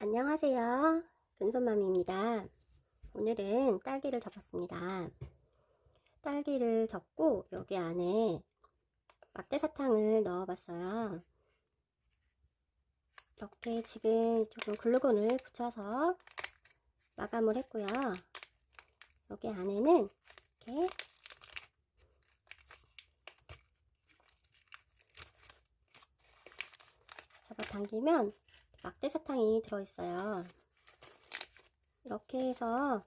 안녕하세요. 근손맘입니다. 오늘은 딸기를 접었습니다. 딸기를 접고 여기 안에 막대사탕을 넣어봤어요. 이렇게 지금 조금 글루건을 붙여서 마감을 했고요. 여기 안에는 이렇게 잡아당기면 막대 사탕이 들어있어요. 이렇게 해서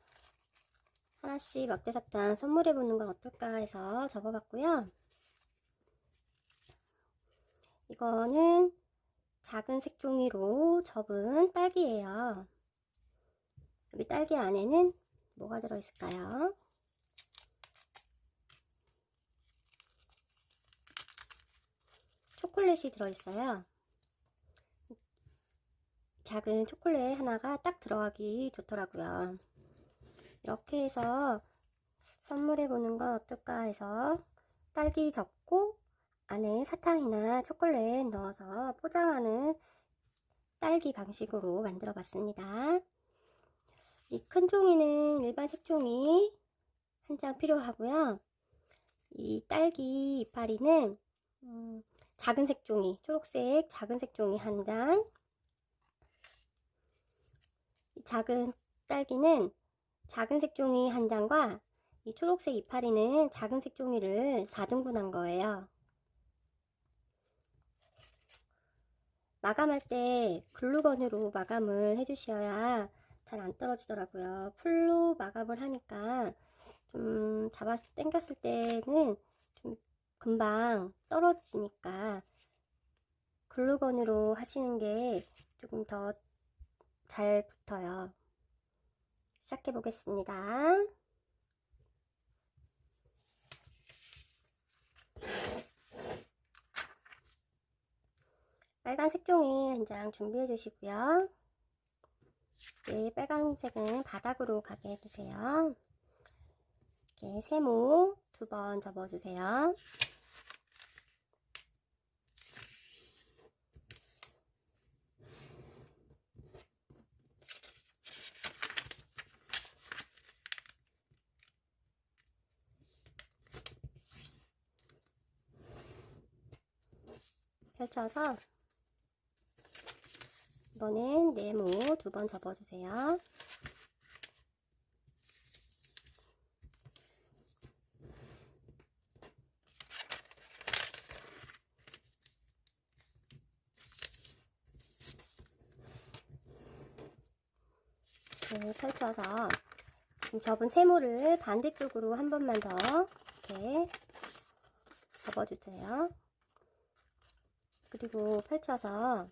하나씩 막대 사탕 선물해보는 건 어떨까 해서 접어봤고요. 이거는 작은 색종이로 접은 딸기예요. 여기 딸기 안에는 뭐가 들어있을까요? 초콜릿이 들어있어요. 작은 초콜릿 하나가 딱 들어가기 좋더라고요. 이렇게 해서 선물해 보는 건 어떨까 해서 딸기 접고 안에 사탕이나 초콜릿 넣어서 포장하는 딸기 방식으로 만들어 봤습니다. 이 큰 종이는 일반 색종이 한 장 필요하고요. 이 딸기 이파리는 음, 작은 색종이, 초록색 작은 색종이 한 장, 작은 딸기는 작은 색종이 한 장과 이 초록색 이파리는 작은 색종이를 4등분한 거예요. 마감할 때 글루건으로 마감을 해주셔야 잘 안 떨어지더라고요. 풀로 마감을 하니까 좀 잡아 당겼을 때는 좀 금방 떨어지니까 글루건으로 하시는 게 조금 더 잘 붙어요. 시작해 보겠습니다. 빨간색 종이 한 장 준비해 주시고요. 이렇게 빨간색은 바닥으로 가게 해주세요. 이렇게 세모 두 번 접어주세요. 펼쳐서 이번엔 네모 두 번 접어주세요. 네, 펼쳐서 지금 접은 세모를 반대쪽으로 한 번만 더 이렇게 접어주세요. 그리고 펼쳐서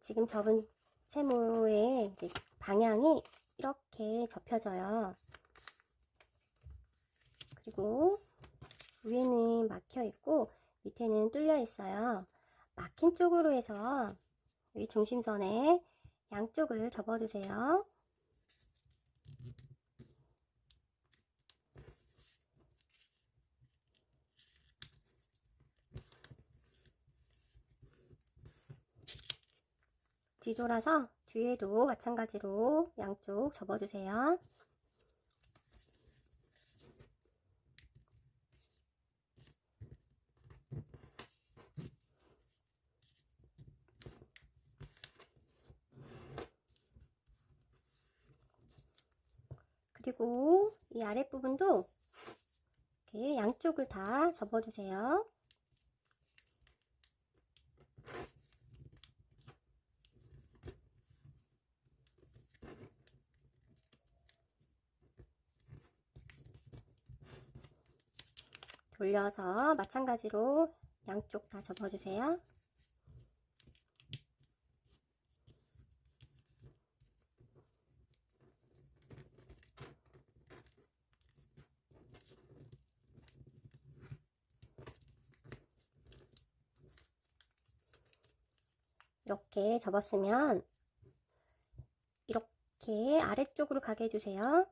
지금 접은 세모의 방향이 이렇게 접혀져요. 그리고 위에는 막혀 있고 밑에는 뚫려 있어요. 막힌 쪽으로 해서 이 중심선에 양쪽을 접어주세요. 뒤돌아서 뒤에도 마찬가지로 양쪽 접어주세요. 그리고 이 아랫부분도 이렇게 양쪽을 다 접어주세요. 돌려서 마찬가지로 양쪽 다 접어주세요. 이렇게 접었으면 이렇게 아래쪽으로 가게 해주세요.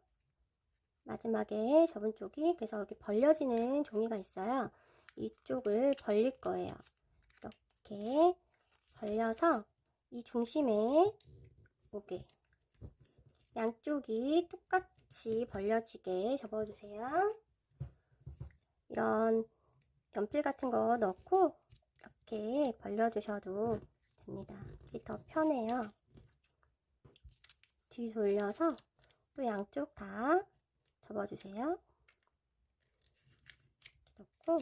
마지막에 접은 쪽이 그래서 여기 벌려지는 종이가 있어요. 이쪽을 벌릴 거예요. 이렇게 벌려서 이 중심에 오게 양쪽이 똑같이 벌려지게 접어주세요. 이런 연필 같은 거 넣고 이렇게 벌려주셔도 됩니다. 이게 더 편해요. 뒤 돌려서 또 양쪽 다 접어주세요. 이렇게 넣고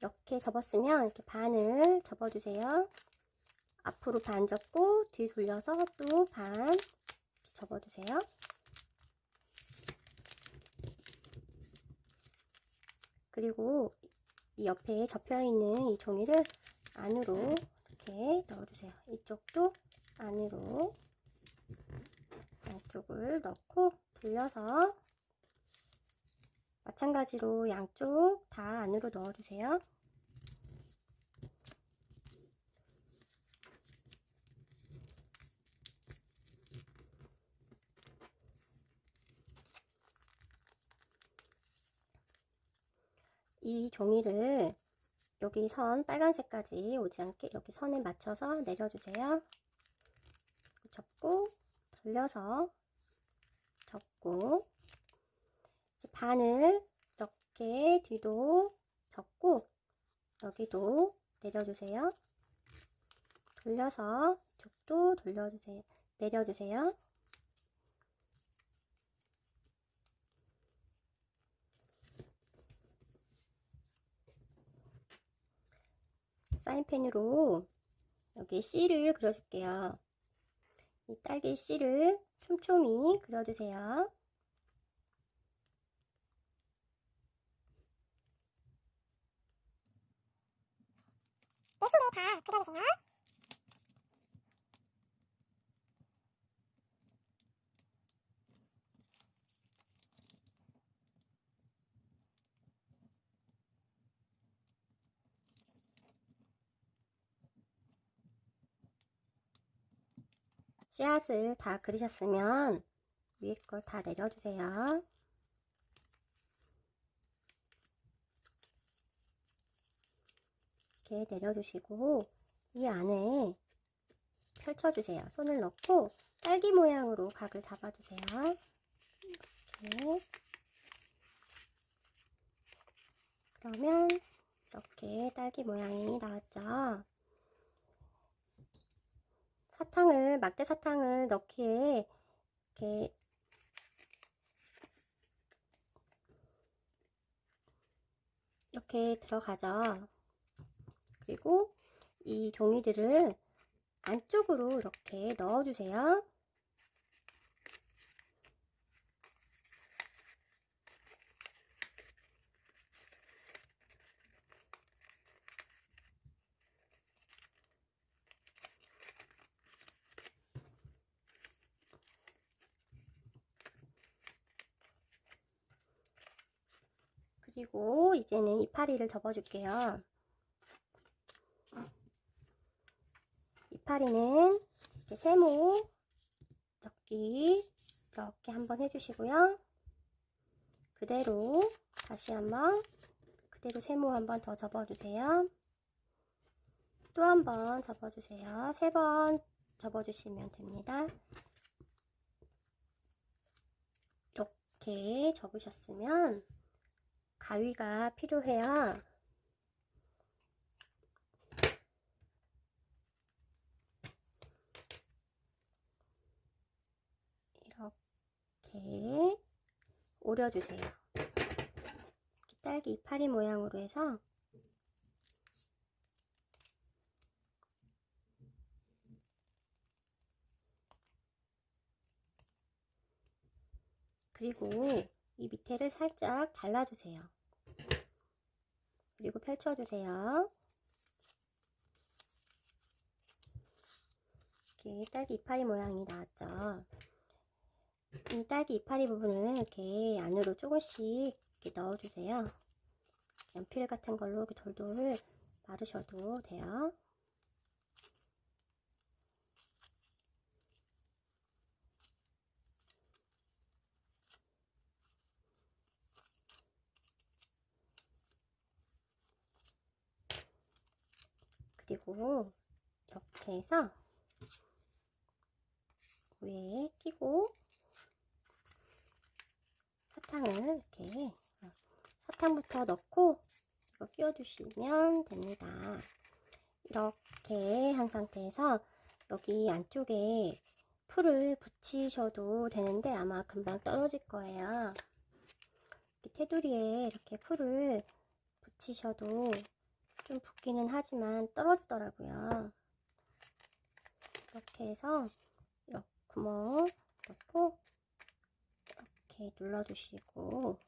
이렇게 접었으면 이렇게 반을 접어주세요. 앞으로 반 접고 뒤 돌려서 또 반 접어주세요. 그리고 이 옆에 접혀 있는 이 종이를 안으로 이렇게 넣어주세요. 이쪽도 안으로 양쪽을 넣고 돌려서 마찬가지로 양쪽 다 안으로 넣어주세요. 이 종이를 여기 선 빨간색까지 오지 않게 이렇게 선에 맞춰서 내려주세요. 접고 돌려서 접고 반을 이렇게 뒤도 접고 여기도 내려주세요. 돌려서 이쪽도 돌려주세요. 내려주세요. 사인펜으로 여기 씨를 그려줄게요. 이 딸기 씨를 촘촘히 그려주세요. 예쁘게 다 그려주세요. 씨앗을 다 그리셨으면 위에 걸 다 내려주세요. 이렇게 내려주시고 이 안에 펼쳐주세요. 손을 넣고 딸기 모양으로 각을 잡아주세요. 이렇게 그러면 이렇게 딸기 모양이 나왔죠. 사탕을 막대 사탕을 넣기에 이렇게 이렇게 들어가죠. 그리고 이 종이들을 안쪽으로 이렇게 넣어주세요. 그리고 이제는 이파리를 접어줄게요. 이파리는 이렇게 세모 접기 이렇게 한번 해주시고요. 그대로 다시 한번 그대로 세모 한번 더 접어주세요. 또 한번 접어주세요. 세 번 접어주시면 됩니다. 이렇게 접으셨으면 가위가 필요해요. 이렇게 오려주세요. 딸기 이파리 모양으로 해서 그리고 이 밑에를 살짝 잘라주세요. 그리고 펼쳐주세요. 이렇게 딸기 이파리 모양이 나왔죠. 이 딸기 이파리 부분을 이렇게 안으로 조금씩 이렇게 넣어주세요. 연필 같은 걸로 이렇게 돌돌 마르셔도 돼요. 그리고 이렇게 해서 위에 끼고 사탕을 이렇게 어, 사탕부터 넣고 이거 끼워주시면 됩니다. 이렇게 한 상태에서 여기 안쪽에 풀을 붙이셔도 되는데 아마 금방 떨어질 거예요. 테두리에 이렇게 풀을 붙이셔도 좀 붓기는 하지만 떨어지더라고요. 이렇게 해서 이렇게 구멍 넣고 이렇게 눌러주시고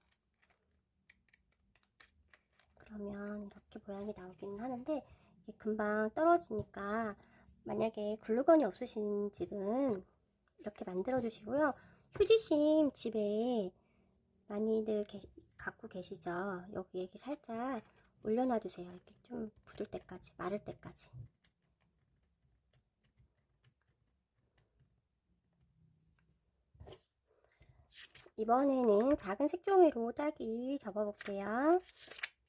그러면 이렇게 모양이 나오기는 하는데 이게 금방 떨어지니까 만약에 글루건이 없으신 집은 이렇게 만들어 주시고요. 휴지심 집에 많이들 계, 갖고 계시죠? 여기에 살짝 올려놔 주세요. 이렇게 좀 굳을 때까지, 마를 때까지. 이번에는 작은 색종이로 딸기 접어볼게요.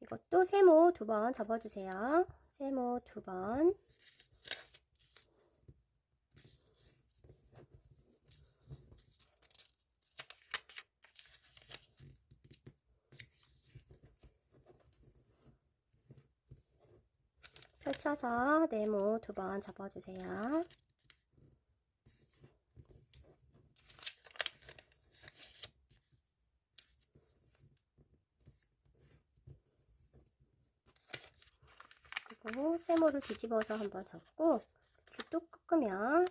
이것도 세모 두 번 접어주세요. 세모 두 번. 펼쳐서 네모 두 번 접어주세요. 그리고 세모를 뒤집어서 한번 접고 뚝 꺾으면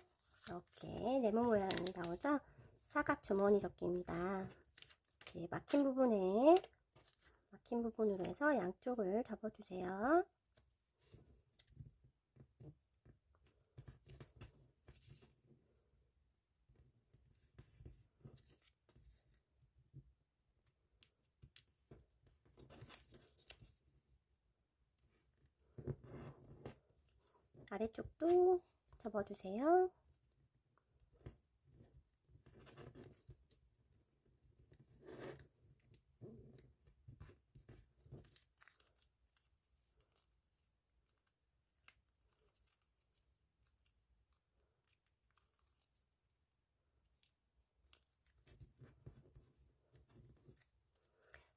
이렇게 네모 모양이 나오죠? 사각 주머니 접기입니다. 막힌 부분에 막힌 부분으로 해서 양쪽을 접어주세요. 아래쪽도 접어주세요.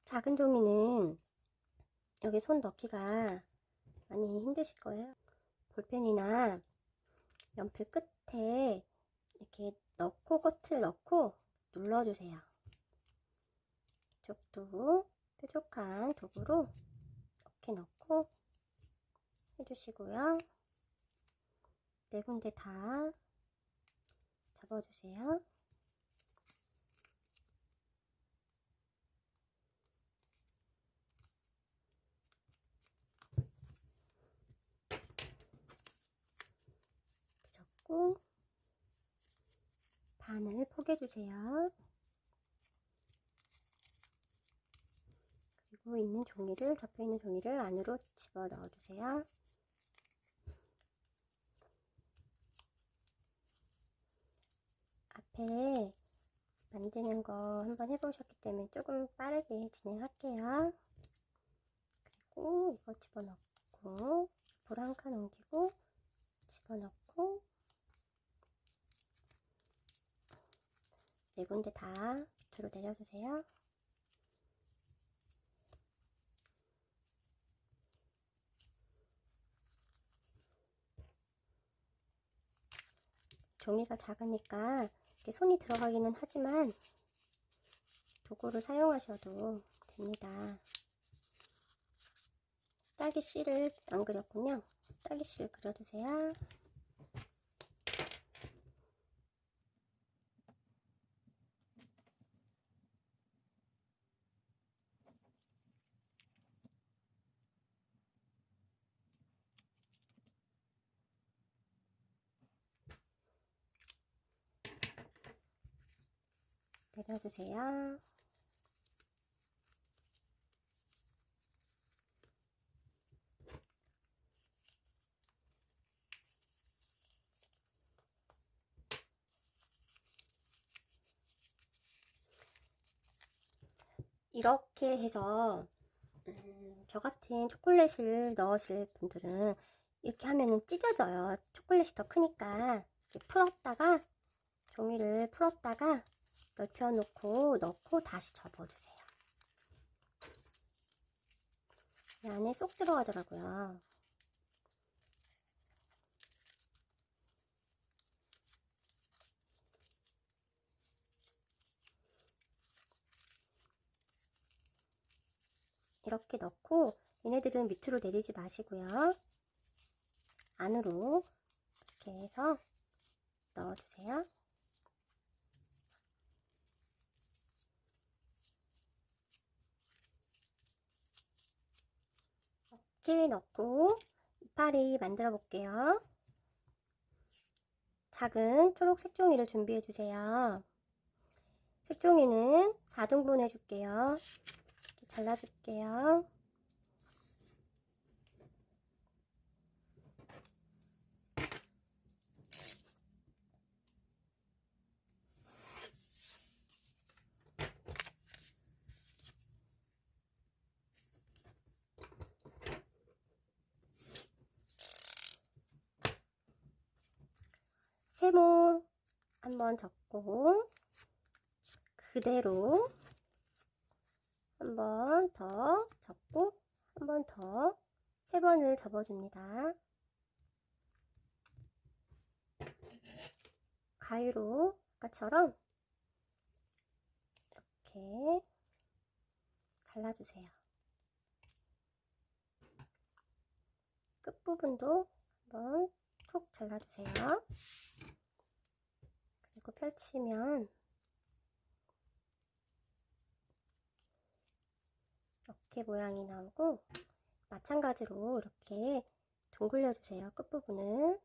작은 종이는 여기 손 넣기가 많이 힘드실 거예요. 볼펜이나 연필 끝에 이렇게 넣고 끝을 넣고 눌러주세요. 이쪽도 뾰족한 도구로 이렇게 넣고 해주시고요. 네 군데 다 접어주세요. 접고 반을 포개주세요. 그리고 있는 종이를 접혀 있는 종이를 안으로 집어 넣어주세요. 앞에 만드는 거 한번 해보셨기 때문에 조금 빠르게 진행할게요. 그리고 이거 집어넣고 불 한 칸 옮기고 집어넣고 네 군데 다 밑으로 내려주세요. 종이가 작으니까 손이 들어가기는 하지만 도구를 사용하셔도 됩니다. 딸기 씨를 안 그렸군요. 딸기 씨를 그려주세요. 내려주세요. 이렇게 해서 음, 저 같은 초콜릿을 넣으실 분들은 이렇게 하면은 찢어져요. 초콜릿이 더 크니까 이렇게 풀었다가 종이를 풀었다가 넓혀 놓고 넣고 다시 접어주세요. 이 안에 쏙 들어가더라고요. 이렇게 넣고 얘네들은 밑으로 내리지 마시고요. 안으로 이렇게 해서 넣어주세요. 이렇게 넣고 이파리 만들어 볼게요. 작은 초록 색종이를 준비해 주세요. 색종이는 4등분 해줄게요. 잘라줄게요. 세모 한번 접고 그대로 한번더 접고 한 번 더 세 번을 접어줍니다. 가위로 아까처럼 이렇게 잘라주세요. 끝부분도 한번 톡 잘라주세요. 그리고 펼치면 이렇게 모양이 나오고 마찬가지로 이렇게 둥글려 주세요. 끝부분을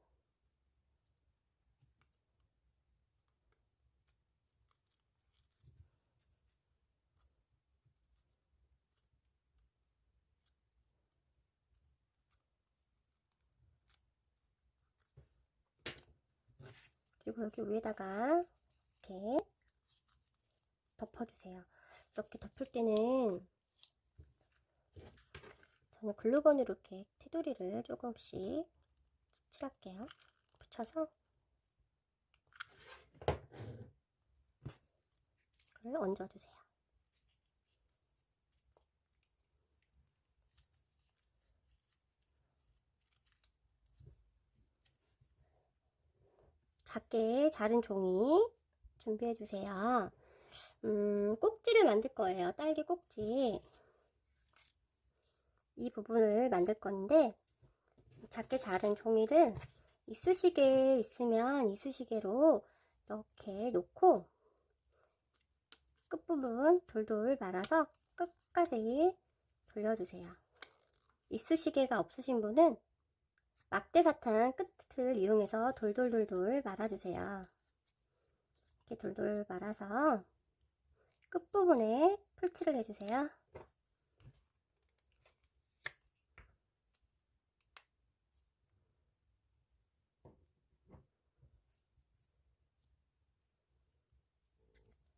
그리고 여기 위에다가 이렇게 덮어주세요. 이렇게 덮을 때는 저는 글루건으로 이렇게 테두리를 조금씩 칠할게요. 붙여서 그걸 얹어주세요. 작게 자른 종이 준비해 주세요. 음, 꼭지를 만들 거예요. 딸기 꼭지. 이 부분을 만들 건데 작게 자른 종이를 이쑤시개 있으면 이쑤시개로 이렇게 놓고 끝부분 돌돌 말아서 끝까지 돌려주세요. 이쑤시개가 없으신 분은 막대 사탕 끝을 이용해서 돌돌돌돌 말아주세요. 이렇게 돌돌 말아서 끝부분에 풀칠을 해주세요.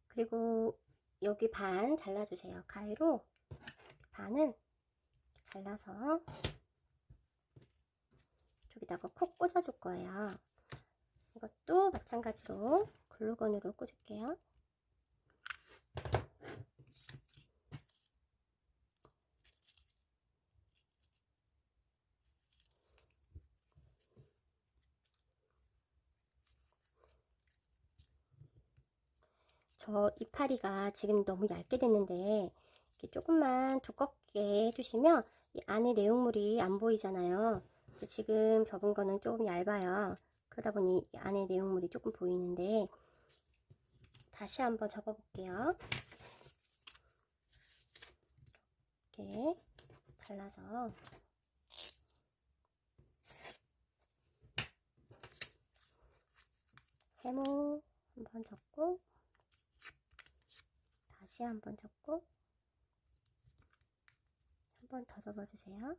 그리고 여기 반 잘라주세요. 가위로 반은 잘라서 여기다가 콕 꽂아줄 거예요. 이것도 마찬가지로 글루건으로 꽂을게요. 저 이파리가 지금 너무 얇게 됐는데 조금만 두껍게 해주시면 이 안에 내용물이 안 보이잖아요. 지금 접은 거는 조금 얇아요. 그러다 보니 이 안에 내용물이 조금 보이는데 다시 한번 접어 볼게요. 이렇게 잘라서 세모 한번 접고 다시 한번 접고 한 번 더 접어주세요.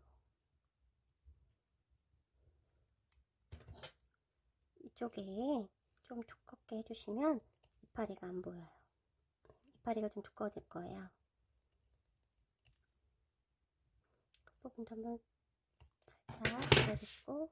이쪽에 좀 두껍게 해주시면 이파리가 안 보여요. 이파리가 좀 두꺼워질 거예요. 끝부분도 한번 살짝 눌러주시고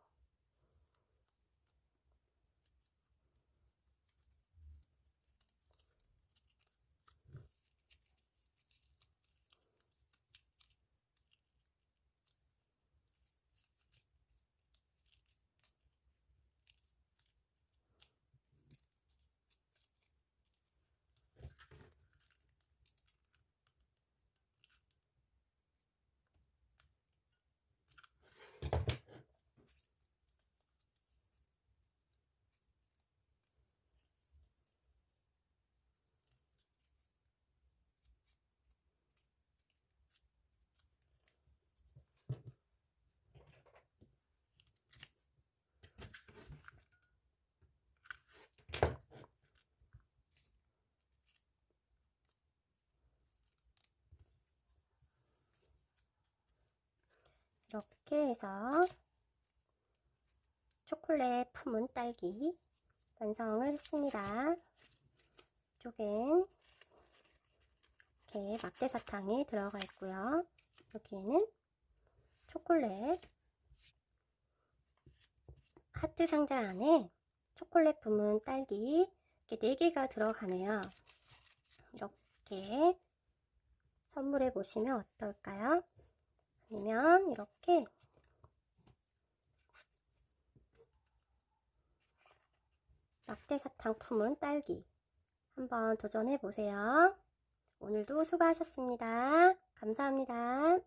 이렇게 해서 초콜릿 품은 딸기 완성을 했습니다. 이쪽엔 이렇게 막대 사탕이 들어가 있고요. 여기에는 초콜릿 하트 상자 안에 초콜릿 품은 딸기 이렇게 4개가 들어가네요. 이렇게 선물해 보시면 어떨까요? 아니면 이렇게 막대사탕 품은 딸기 한번 도전해 보세요. 오늘도 수고하셨습니다. 감사합니다.